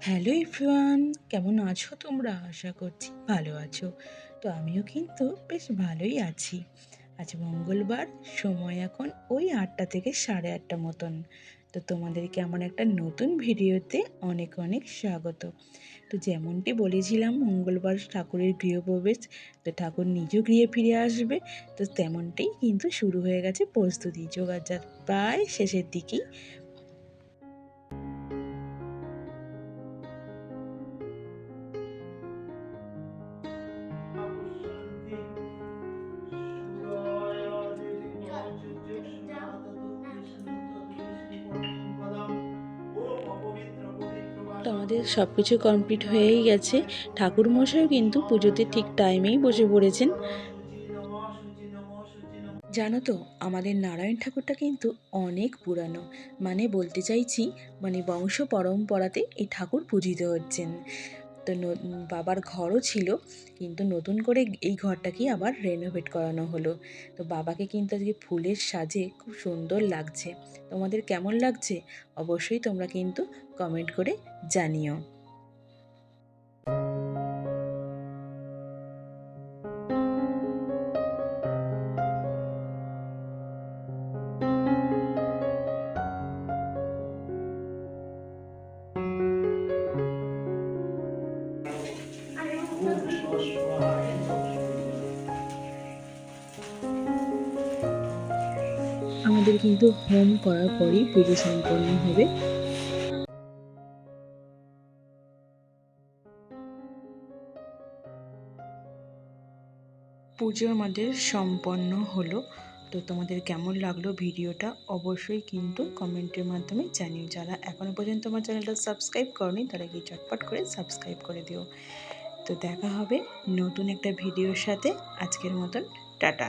Hello everyone, কেমন আছো তোমরা? আশা করছি ভালো আছো। তো আমিও কিন্তু বেশ ভালোই আছি। আজ মঙ্গলবার, সময় এখন ওই আটটা থেকে সাড়ে আটটা মতন। তো তোমাদেরকে আমার একটা নতুন ভিডিওতে অনেক অনেক স্বাগত। তো যেমনটি বলেছিলাম, মঙ্গলবার ঠাকুরের গৃহপ্রবেশ, তো ঠাকুর নিজেও গৃহে ফিরে আসবে। তো তেমনটাই কিন্তু শুরু হয়ে গেছে প্রস্তুতি যোগাযোগ প্রায় শেষের দিকেই। আমাদের সব কিছু কমপ্লিট হয়েই গেছে। ঠাকুরমশাইও কিন্তু পুজোতে ঠিক টাইমেই বসে পড়েছেন। জানো তো, আমাদের নারায়ণ ঠাকুরটা কিন্তু অনেক পুরানো। মানে বলতে চাইছি মানে বংশ পরম্পরাতে এই ঠাকুর পূজিত হচ্ছেন। তো বাবার ঘরও ছিল, কিন্তু নতুন করে এই ঘরটাকেই আবার রেনোভেট করানো হলো। তো বাবাকে কিন্তু আজকে ফুলের সাজে খুব সুন্দর লাগছে। তোমাদের কেমন লাগছে? অবশ্যই তোমরা কিন্তু কমেন্ট করে জানিও। আমাদের কিন্তু হোম করার পরই পুজো সম্পন্ন হবে। পুজো আমাদের সম্পন্ন হলো। তো তোমাদের কেমন লাগল ভিডিওটা অবশ্যই কিন্তু কমেন্টের মাধ্যমে জানিও। যারা এখনও পর্যন্ত আমার চ্যানেলটা সাবস্ক্রাইব করনি, তারা কি চটপট করে সাবস্ক্রাইব করে দিও। তো দেখা হবে নতুন একটা ভিডিওর সাথে। আজকের মতন টাটা।